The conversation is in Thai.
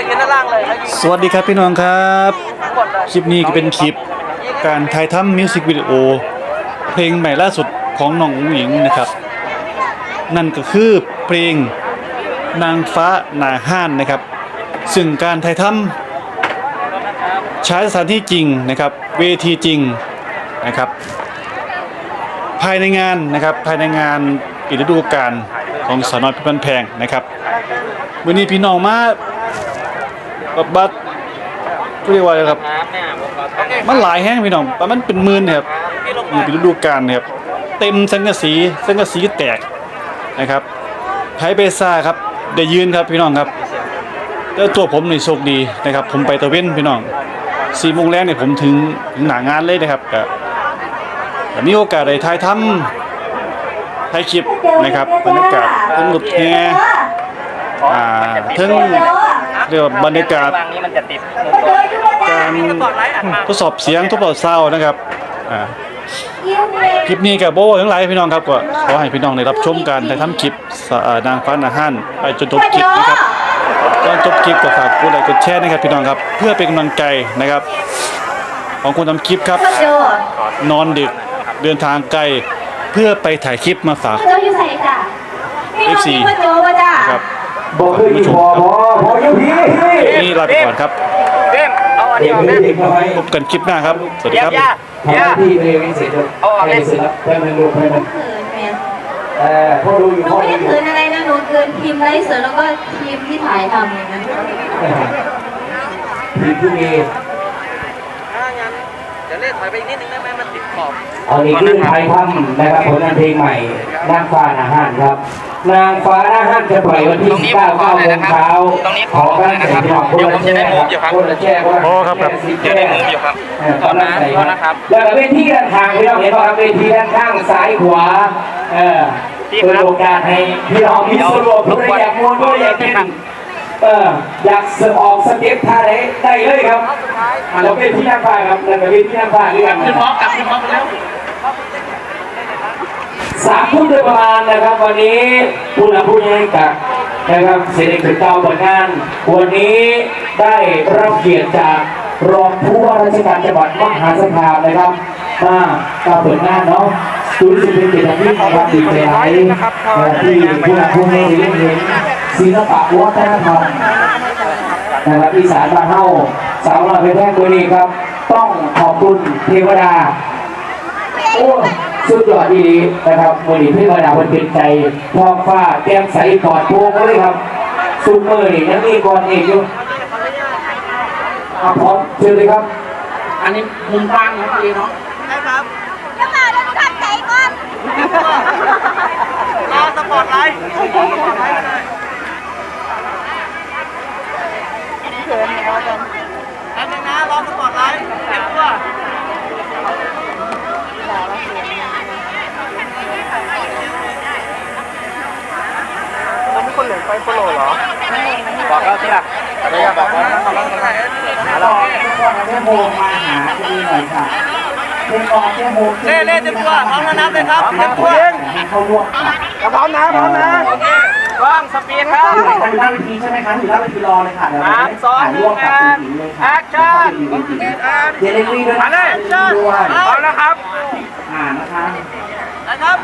ไปยืนด้านล่างเลยแล้วยิงสวัสดีครับพี่น้องครับทั้งหมดเลยคลิปนี้ก็เป็นคลิปการถ่ายทำมิวสิกวิดีโอเพลงใหม่ล่าสุดของน้องอุ๋งหญิงนะครับ นั่นก็คือเพลงนางฟ้าหนาห้านนะครับ ซึ่งการถ่ายทำใช้สถานที่จริงนะครับ เวทีจริงนะครับ ภายในงานนะครับภายในงานปิดฤดูกาลของสาวน้อยเพิบันแพงนะครับวันนี้พี่น้องมา บับบัดเรียกว่าอะไรครับน้ำเนี่ยผมขอโอเคมันหลายแห้งพี่น้องประมาณเป็นหมื่นเนี่ยครับพี่ลงนี่มาเป็นฤดูกาลนะครับ เต็มสังกะสีสังกะสีแตกนะครับไทยเบซ่าครับได้ยืนครับพี่น้องครับแล้วตัวผมนี่โชคดีนะครับ ผมไปตะเว้นพี่น้องสี่โมงแรกเนี่ยผมถึงถึงหนางานเลยนะครับก็ก็มีโอกาสได้ถ่ายทำถ่ายคลิปนะครับบรรยากาศทั้งรถแห่อ่าทั้ง เรียกว่าบรรยากาศ วางนี้มันจะติดการสปอตไลท์อัดมาทดสอบเสียงทดสอบเศร้านะครับอ่าคลิปนี้กับโบทั้งหลายพี่น้องครับก็ขอให้พี่น้องได้รับชมการถ่ายทำคลิปสะอ่านางฟ้าอาหารไปจนจบคลิปนะครับก่อนจบคลิปก็ฝากกดไลค์กดแชร์นะครับพี่น้องครับ เพื่อเป็นกำลังใจนะครับ ของคนทำคลิปครับโจนอนดึกเดินทางไกลเพื่อไปถ่ายคลิปมาฝากโจอยู่ใส่จ้ะพี่น้อง FC พี่พ่อโจป่ะจ้ะครับ บอกคืออีพอพอพออยู่พี่นี่ลาไปก่อนครับเด้มเอาอันเด็นี้กออกเด็เด้กมน้อยพบกันคลิปหน้าครับ สวัสดีเยียครับย่าทำหย่าน้าที่ตัวเองเสร็จแล้วให้เสร็จแล้วให้มันดูให้มันเขินแม่เอ่อพ่อดูอยู่หนูพ่อไม่ดูได้อยู่เขินอะไรนะหนูเกินทีมไลฟ์สดแล้วก็ทีมที่ถ่ายทำเลยนะทีมที่มีถ้างั้นเดี๋ยวเล่ถอยไปอีกนิดนึงได้ไหมมันติดขอบอันนี้คือไทยทำนะครับผลงานเพลงใหม่นางฟ้าอาหารครับ นางฟ้าอาหารจะปล่อยวันที่19 9โมงเช้าขอการแข่งขันคนละแช่ครับคนละแช่คนละพอครับครับเดี๋ยวได้มุมอยู่ครับตอนนั้นแล้วก็เวทีด้านข้างพี่น้องเห็นป่ะครับเวทีด้านข้างซ้ายขวาเออเปิดโอกาสให้พี่น้องมีส่วนร่วมทุกอยากมวนด้วยอยากเป็น เอออยากสออกสเก็ตท่าไหนได้เลยครับเราเป็นที่นั่งฟ้าครับแล้วก็เป็นที่นั่งฟ้าด้วยกันขึ้นพร้อมกลับขึ้นพร้อมแล้วสามทุ่มโดยประมาณนะครับ วันนี้ผู้นำผู้ยังกับนะครับเสด็จถึงเก้าผลงาน วันนี้ได้รับเกียรติจากรองผู้ว่าราชการจังหวัดมหาสารคามนะครับมากับผลงานเนาะดูสิเป็นเกียรติที่นะครับดีใจหลายเอ่อที่ผู้นำผู้ยังได้เห็น ศิลปะวัฒนธรรมนะครับอีสานบ้านเฮาสาวน้อยเพชรแท้ตัวนี้ครับ ต้องขอบคุณเทวดาโอ้สุดยอดดีนะครับมือนีเทวดาคนเป็นใจท้องฟ้าแก้มใสกอดพวงเลยครับซุปเปอร์นี่ยังมีก่อนเอกอยู่เอาพร้อมเชิญเลยครับ อันนี้มุมกลางของพี่เนาะใช่ครับจะมาแล้วขัดใจก่อนรอสปอตไลท์สปอตไลท์เลยเขินเนี่ยเขาจะอันนึงนะรอสปอตไลท์เตรียมตัวเราไม่คนเหลือไฟโฟโลเหรอ บอกแล้วที่ละอะไรอยากบอกว่าเราต้องถ่ายรอแค่โมงมาหาจะดีหน่อยค่ะเล่นรอแค่โมงเล่เล่เต็มตัวพร้อมแล้วนะเลยครับเต็มตัวให้เข้าร่วมค่ะพร้อมนะพร้อมนะโอเค กล้องสปีดครับอยู่หน้าเวทีใช่ไหมคะอยู่หน้าเวทีรอเลยค่ะเดี๋ยวสามสองถ่ายหนึ่ร่วงมกับงานคุณหญิงเลยแอค่ะคชั่นเจเลนรีด้วยมานะเลย ด้วยพร้อมแล้วครับ อ่านะคะนะครับ